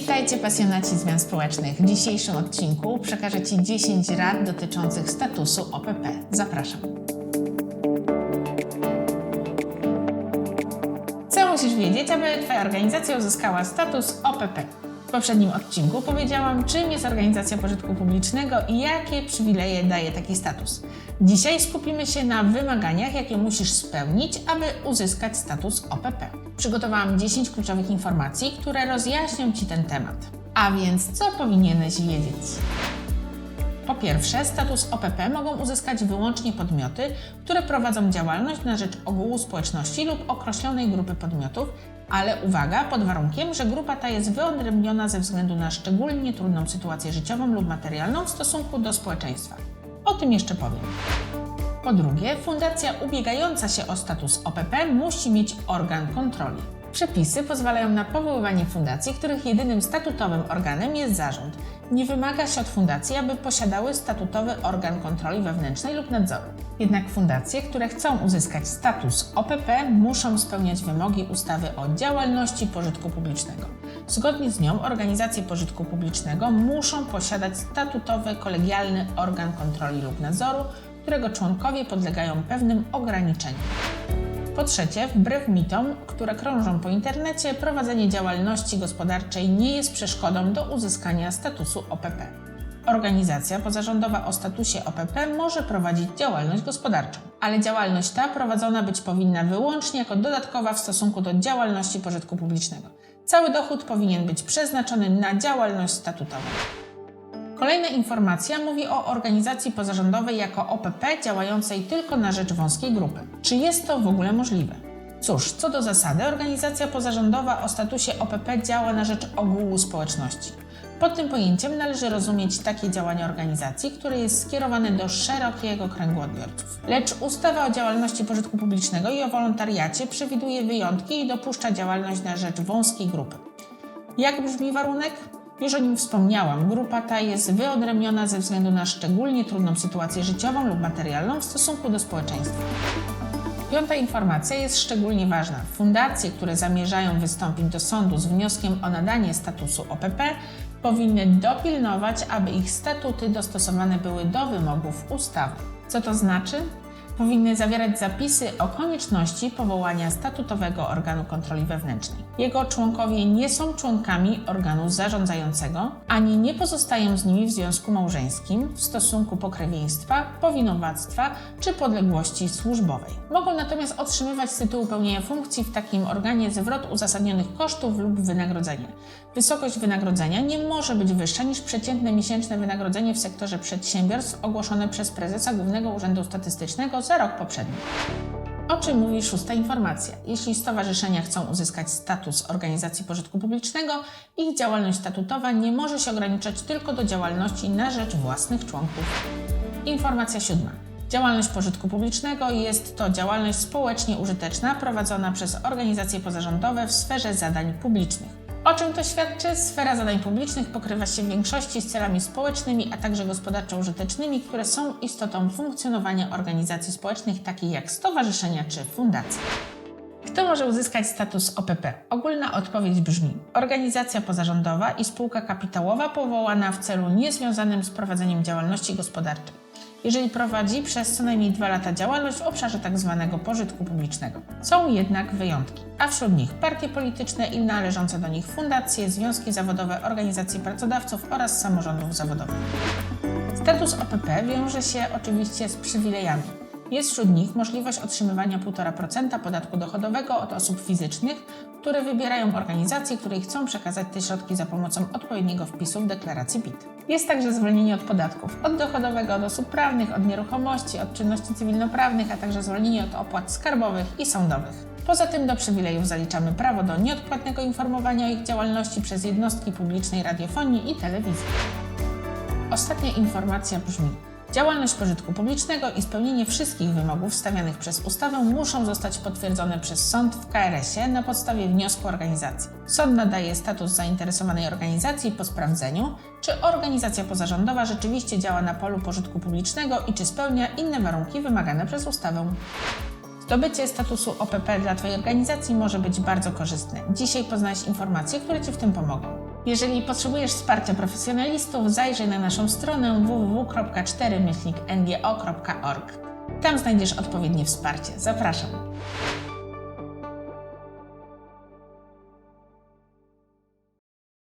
Witajcie pasjonaci zmian społecznych. W dzisiejszym odcinku przekażę Ci 10 rad dotyczących statusu OPP. Zapraszam. Co musisz wiedzieć, aby Twoja organizacja uzyskała status OPP? Poprzednim odcinku powiedziałam, czym jest organizacja pożytku publicznego i jakie przywileje daje taki status. Dzisiaj skupimy się na wymaganiach, jakie musisz spełnić, aby uzyskać status OPP. Przygotowałam 10 kluczowych informacji, które rozjaśnią Ci ten temat. A więc co powinieneś wiedzieć? Po pierwsze, status OPP mogą uzyskać wyłącznie podmioty, które prowadzą działalność na rzecz ogółu społeczności lub określonej grupy podmiotów, ale uwaga, pod warunkiem, że grupa ta jest wyodrębniona ze względu na szczególnie trudną sytuację życiową lub materialną w stosunku do społeczeństwa. O tym jeszcze powiem. Po drugie, fundacja ubiegająca się o status OPP musi mieć organ kontroli. Przepisy pozwalają na powoływanie fundacji, których jedynym statutowym organem jest zarząd. Nie wymaga się od fundacji, aby posiadały statutowy organ kontroli wewnętrznej lub nadzoru. Jednak fundacje, które chcą uzyskać status OPP, muszą spełniać wymogi ustawy o działalności pożytku publicznego. Zgodnie z nią organizacje pożytku publicznego muszą posiadać statutowy kolegialny organ kontroli lub nadzoru, którego członkowie podlegają pewnym ograniczeniom. Po trzecie, wbrew mitom, które krążą po internecie, prowadzenie działalności gospodarczej nie jest przeszkodą do uzyskania statusu OPP. Organizacja pozarządowa o statusie OPP może prowadzić działalność gospodarczą, ale działalność ta prowadzona być powinna wyłącznie jako dodatkowa w stosunku do działalności pożytku publicznego. Cały dochód powinien być przeznaczony na działalność statutową. Kolejna informacja mówi o organizacji pozarządowej jako OPP działającej tylko na rzecz wąskiej grupy. Czy jest to w ogóle możliwe? Cóż, co do zasady, organizacja pozarządowa o statusie OPP działa na rzecz ogółu społeczności. Pod tym pojęciem należy rozumieć takie działania organizacji, które jest skierowane do szerokiego kręgu odbiorców. Lecz ustawa o działalności pożytku publicznego i o wolontariacie przewiduje wyjątki i dopuszcza działalność na rzecz wąskiej grupy. Jak brzmi warunek? Już o nim wspomniałam, grupa ta jest wyodrębniona ze względu na szczególnie trudną sytuację życiową lub materialną w stosunku do społeczeństwa. Piąta informacja jest szczególnie ważna. Fundacje, które zamierzają wystąpić do sądu z wnioskiem o nadanie statusu OPP, powinny dopilnować, aby ich statuty dostosowane były do wymogów ustawy. Co to znaczy? Powinny zawierać zapisy o konieczności powołania statutowego organu kontroli wewnętrznej. Jego członkowie nie są członkami organu zarządzającego, ani nie pozostają z nimi w związku małżeńskim w stosunku pokrewieństwa, powinowactwa czy podległości służbowej. Mogą natomiast otrzymywać z tytułu pełnienia funkcji w takim organie zwrot uzasadnionych kosztów lub wynagrodzenia. Wysokość wynagrodzenia nie może być wyższa niż przeciętne miesięczne wynagrodzenie w sektorze przedsiębiorstw ogłoszone przez prezesa Głównego Urzędu Statystycznego za rok poprzedni. O czym mówi szósta informacja? Jeśli stowarzyszenia chcą uzyskać status organizacji pożytku publicznego, ich działalność statutowa nie może się ograniczać tylko do działalności na rzecz własnych członków. Informacja siódma. Działalność pożytku publicznego jest to działalność społecznie użyteczna prowadzona przez organizacje pozarządowe w sferze zadań publicznych. O czym to świadczy? Sfera zadań publicznych pokrywa się w większości z celami społecznymi, a także gospodarczo-użytecznymi, które są istotą funkcjonowania organizacji społecznych, takich jak stowarzyszenia czy fundacje. Kto może uzyskać status OPP? Ogólna odpowiedź brzmi: organizacja pozarządowa i spółka kapitałowa powołana w celu niezwiązanym z prowadzeniem działalności gospodarczej jeżeli prowadzi przez co najmniej dwa lata działalność w obszarze tzw. Tak pożytku publicznego. Są jednak wyjątki, a wśród nich partie polityczne i należące do nich fundacje, związki zawodowe, organizacje pracodawców oraz samorządów zawodowych. Status OPP wiąże się oczywiście z przywilejami. Jest wśród nich możliwość otrzymywania 1,5% podatku dochodowego od osób fizycznych, które wybierają organizacje, które chcą przekazać te środki za pomocą odpowiedniego wpisu w deklaracji PIT. Jest także zwolnienie od podatków od dochodowego od osób prawnych, od nieruchomości, od czynności cywilnoprawnych, a także zwolnienie od opłat skarbowych i sądowych. Poza tym do przywilejów zaliczamy prawo do nieodpłatnego informowania o ich działalności przez jednostki publicznej radiofonii i telewizji. Ostatnia informacja brzmi: Działalność pożytku publicznego i spełnienie wszystkich wymogów stawianych przez ustawę muszą zostać potwierdzone przez sąd w KRS-ie na podstawie wniosku organizacji. Sąd nadaje status zainteresowanej organizacji po sprawdzeniu, czy organizacja pozarządowa rzeczywiście działa na polu pożytku publicznego i czy spełnia inne warunki wymagane przez ustawę. Zdobycie statusu OPP dla Twojej organizacji może być bardzo korzystne. Dzisiaj poznałeś informacje, które Ci w tym pomogą. Jeżeli potrzebujesz wsparcia profesjonalistów, zajrzyj na naszą stronę www.4myślnikngo.org. Tam znajdziesz odpowiednie wsparcie. Zapraszam.